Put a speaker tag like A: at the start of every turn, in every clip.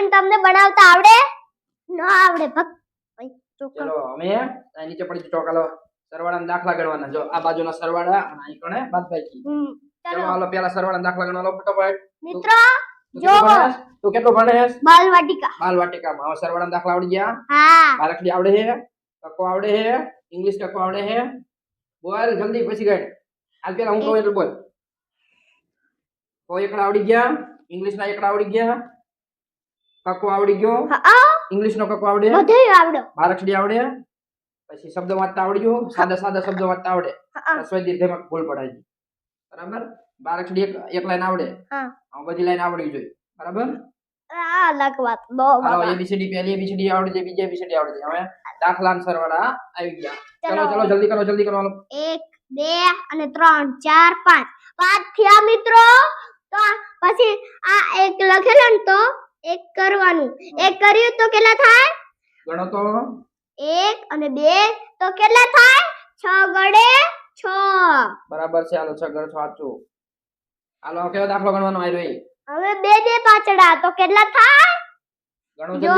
A: Mummy તમને બનાવતા આવડે? ન આવડે ભક ભાઈ
B: ચલો અમે આ નીચે પડી ચાલો સરવાળાના દાખલા ગણવાના જો આ બાજુના સરવાળા અને અહીં કણે બાદબાકી ચલો
A: ચલો.
B: હાલો પેલા સરવાળાના દાખલા ગણવા લો ફટાફટ.
A: મિત્રો જો.
B: તું કેટલું ભણેસ?
A: બાલ વાટિકા
B: બાલ વાટિકામાં હવે સરવાળાના દાખલા આવડી ગયા.
A: હા.
B: બાલકડી આવડે હે? ટકો આવડે હે? ઇંગ્લિશ ટકો આવડે હે? બોલ જલ્દી પછી ગણ હાલ પેલા હું કહું એટલે બોલ. તો એકડા આવડી ગયા. ઇંગ્લિશ ના એકડા આવડી ગયા. કક્કો આવડી ગયો? ઇંગ્લિશ નો કકો આવડે?
A: બધું આવડે.
B: બારક્ષડી આવડે? પછી શબ્દ વાંચતા આવડી ગયો સાદા સાદા શબ્દ વાંચતા આવડે. રસોઈ દીર્ઘમાં ભૂલ પડાય બરાબર? બારક્ષડી એક એક લાઈન આવડે.
A: હા.
B: બધી લાઈન આવડવી જોઈએ બરાબર?
A: અલગ વાત. બહુ
B: હાલો એબીસીડી પહેલી એબીસીડી આવડી જાય બીજી એબીસીડી આવડી જાય હવે દાખલા સરવાળા આવી ગયા. ચલો. જલ્દી કરો જલ્દી કરો હાલો.
A: એક બે અને ત્રણ ચાર પાંચ. પાંચ થયા મિત્રો. તો પછી આ એક લખેલો ને તો એક કરવાનું. એક કર્યું તો કેટલા થાય?
B: ગણો તો.
A: એક અને બે તો કેટલા થાય? છ ગડે છ.
B: બરાબર છે હાલો છ ઘર સાચું. હાલો કયો દાખલો ગણવાનો આવી રહી
A: હવે બે બે પાછડા તો કેટલા થાય?
B: ગણો
A: જો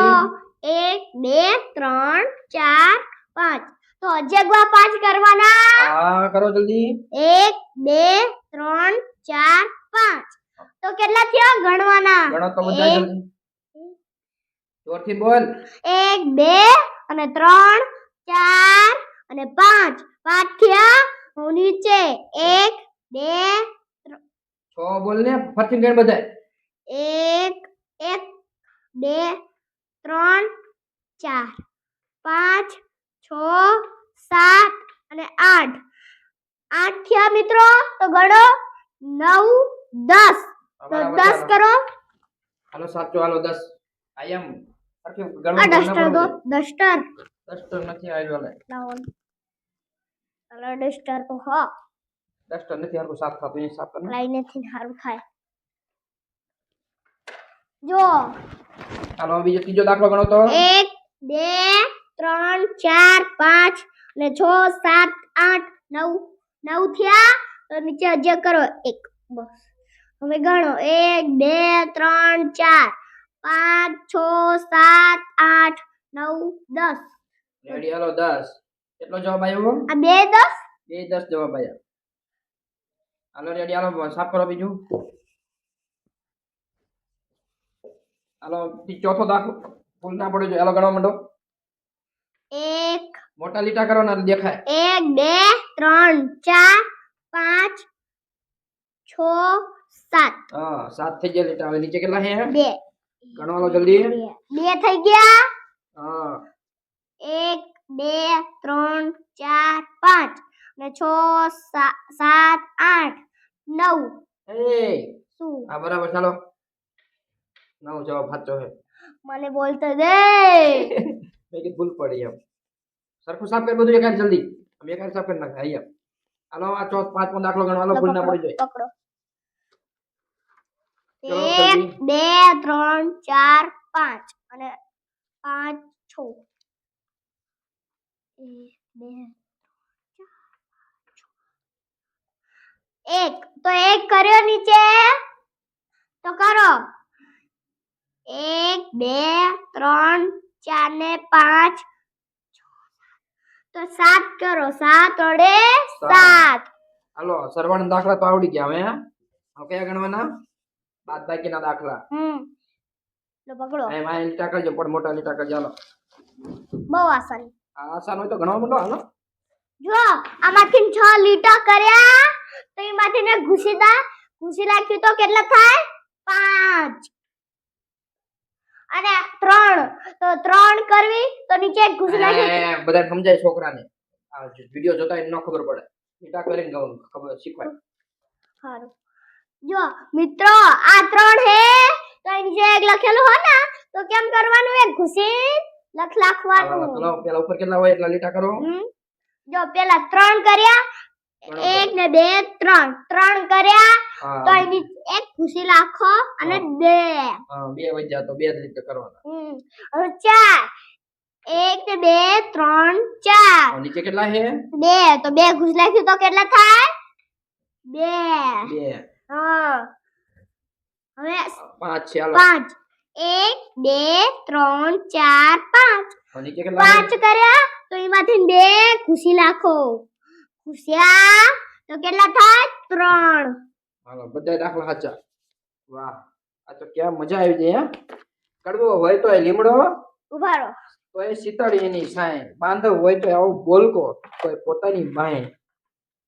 A: એક બે ત્રણ ચાર પાંચ. તો અજગવા પાંચ કરવાના.
B: હા કરો જલ્દી.
A: એક બે ત્રણ ચાર પાંચ. તો કેટલા થયા? ગણવાના.
B: ગણો તો બધા જલ્દી. જોરથી બોલ.
A: એક બે અને ત્રણ ચાર અને પાંચ. પાંચ થયા નીચે. એક બે
B: છ બોલ ને ફરથી ગણ બધા
A: એક એક બે ત્રણ ચાર. પાંચ છ સાત અને આઠ. આઠ થયા મિત્રો તો ગણો. નવ દસ. તો દસ કરો.
B: હાલો સાચો હાલો દસ. આઈ એમ
A: આ
B: ગણવાનું
A: ડસ્ટર દો ડસ્ટર
B: ડસ્ટર નથી આવ્યો લે
A: લાવો કલર ડસ્ટર તો હા
B: ડસ્ટર નથી હરખું સાફ થતું એ સાફ કર
A: લઈને થી સારું થાય જો
B: હાલો હવે બીજો ત્રીજો દાખલો ગણો તો
A: એક બે ત્રણ ચાર પાંચ અને છ સાત આઠ નવ નવ થયા તો નીચે અજય કરો એક બસ હવે ગણો એક બે ત્રણ ચાર પાંચ છ સાત આઠ નવ દસ.
B: રેડી હાલો દસ. કેટલો જવાબ આવ્યો
A: આ બે દસ?
B: બે દસ જવાબ આવ્યા હાલો રેડી હાલો સાફ કરો બીજું. હાલો ચોથો દાખલો. ભૂલ ના પડ્યો હાલો ગણવા માંડો.
A: એક.
B: મોટા લીટા કરો ને દેખાય.
A: એક બે ત્રણ ચાર પાંચ છ સાત.
B: હા સાત થઈ ગયા લીટા. હવે નીચે કેટલા છે?
A: બે.
B: ગણવા લો જલ્દી?
A: બે થઈ ગયા?
B: હા.
A: એક બે ત્રણ ચાર પાંચ અને છ સાત આઠ નવ.
B: એ
A: શું?
B: હા બરાબર. ચાલો. નવ જવાબ સાચો છે.
A: મને બોલતો દે.
B: મેં કીધું ભૂલ પડી એમ. સરખું સાફ કરી બધું એકાદ જલ્દી. અમે એકાદ સાફ કરી નાખે અહીંયા. હાલો આ ચોથ પાંચમો દાખલો ગણવાનો ભૂલ ના પડી જાય.
A: પકડો. એક બે ત્રણ ચાર પાંચ. અને પાંચ છ. એક બે એક તો એક કર્યો નીચે. તો કરો. એક બે ત્રણ ચાર ને પાંચ. તો સાત કરો. સાત વડે સાત.
B: હાલો સરવાળા દાખલા તો આવડી ગયા હવે હવે કયા ગણવાના? બાદ બાકીના દાખલા.
A: હમ. લો પકડો.
B: એમ લીટા કરજો પણ મોટા લીટા કરજો. હાલો.
A: બહુ આસાન.
B: આસાન હોય તો ઘણો મોટો હાલો.
A: જો આમાંથી છ લીટા કર્યા તો એમાંથી ને ઘૂસી દા ઘૂસી નાખ્યું તો કેટલા થાય? પાંચ. અને ત્રણ તો ત્રણ કરવી તો નીચે ઘૂસી
B: નાખી. બધા સમજાય છોકરાને. આ વિડિયો જોતા એને ન ખબર પડે. લીટા કરીને ગણવાનું ખબર શીખવાય.
A: સારું. જો મિત્રો આ ત્રણ હે. તો એની જે એક લખેલું હો ને તો કેમ કરવાનું? એક ઘૂસી લખ લખવાનું.
B: પેલા ઉપર કેટલા હોય એટલા લીટા કરો.
A: જો પેલા ત્રણ કર્યા. એક ને બે ત્રણ. ત્રણ કર્યા. તો એની એક ખુશી લાખો અને. બે.
B: બે વધ્યા તો બે જ રીતે કરવાના.
A: હમ. હવે ચાર. એક ને બે ત્રણ ચાર.
B: નીચે કેટલા છે
A: બે. તો બે ઘૂસ લખ્યું તો કેટલા થાય? બે.
B: બે.
A: હા. હવે
B: પાંચ છે હાલો.
A: પાંચ. એક બે ત્રણ ચાર પાંચ. પાંચ કર્યા તો એમાંથી બે ખુશી નાખો. ખુશિયા તો કેટલા થાય? ત્રણ.
B: હાલો બધા દાખલા સાચા. વાહ આ તો ક્યાં મજા આવી જાય હે? કડવો હોય તો એ લીમડો.
A: ઊભા રહો
B: તો એ શીતળ એની સાય બાંધવ હોય તો આવો બોલકો તો એ પોતાની બાય